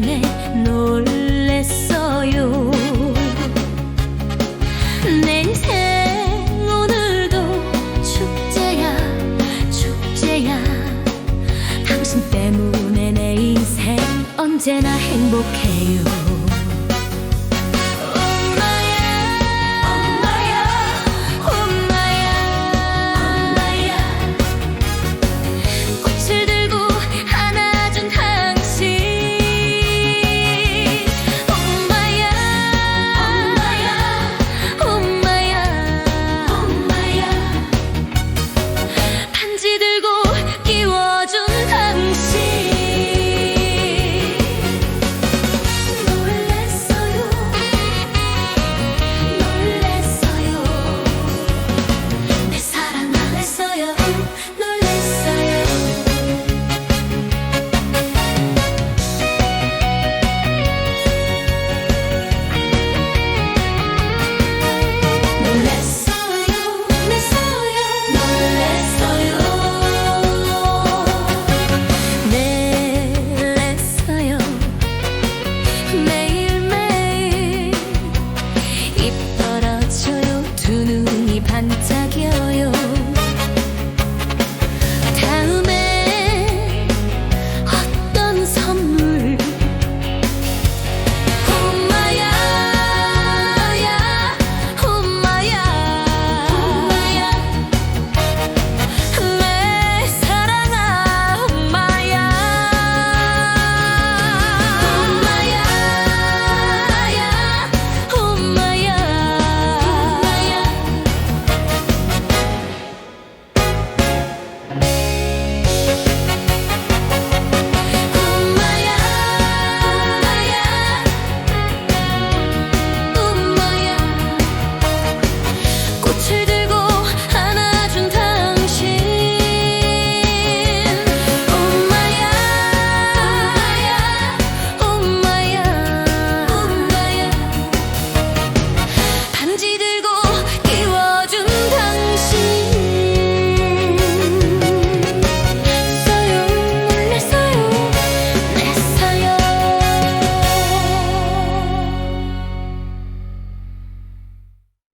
내내 놀랬어요. 내 인생 오늘도 축제야 축제야. 당신 때문에 내 인생 언제나 행복해요.